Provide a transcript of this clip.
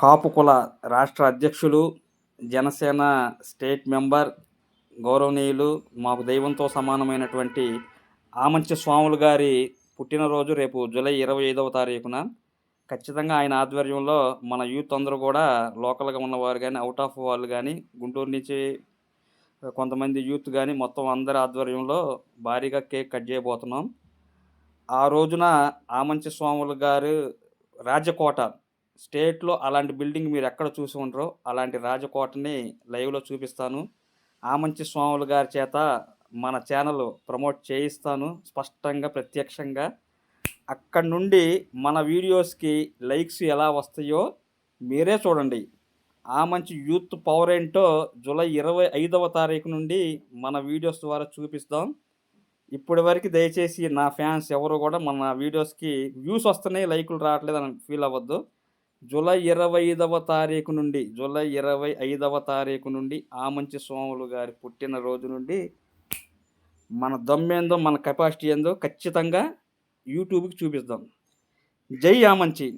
కాపు కుల రాష్ట్ర అధ్యక్షులు జనసేన స్టేట్ మెంబర్ గౌరవనీయులు మాకు దైవంతో సమానమైనటువంటి ఆమంచి స్వాములు గారి పుట్టినరోజు రేపు జూలై ఇరవై ఐదవ తారీఖున. ఖచ్చితంగా ఆయన ఆధ్వర్యంలో మన యూత్ అందరూ కూడా లోకల్గా ఉన్నవారు కానీ అవుట్ ఆఫ్ వాళ్ళు కానీ గుంటూరు నుంచి కొంతమంది యూత్ కానీ మొత్తం అందరి ఆధ్వర్యంలో భారీగా కేక్ కట్ చేయబోతున్నాం. ఆ రోజున ఆమంచి స్వాములు గారు రాజకోట స్టేట్లో అలాంటి బిల్డింగ్ మీరు ఎక్కడ చూసి ఉండరో అలాంటి రాజకోటని లైవ్లో చూపిస్తాను. ఆమంచి స్వాములు గారి చేత మన ఛానల్ ప్రమోట్ చేయిస్తాను స్పష్టంగా ప్రత్యక్షంగా. అక్కడ నుండి మన వీడియోస్కి లైక్స్ ఎలా వస్తాయో మీరే చూడండి. ఆ మంచి యూత్ పవర్ ఏంటో జూలై ఇరవై ఐదవ తారీఖు నుండి మన వీడియోస్ ద్వారా చూపిస్తాం. ఇప్పటి వరకు దయచేసి నా ఫ్యాన్స్ ఎవరు కూడా మన వీడియోస్కి వ్యూస్ వస్తున్నాయి లైకులు రావట్లేదు అని ఫీల్ అవ్వద్దు. జూలై ఇరవై ఐదవ తారీఖు నుండి జూలై ఇరవై ఐదవ తారీఖు నుండి ఆ మంచి స్వాములు గారి పుట్టినరోజు నుండి మన దమ్మేందో మన కెపాసిటీ ఏందో ఖచ్చితంగా యూట్యూబ్కి చూపిస్తాం జై ఆమంచి!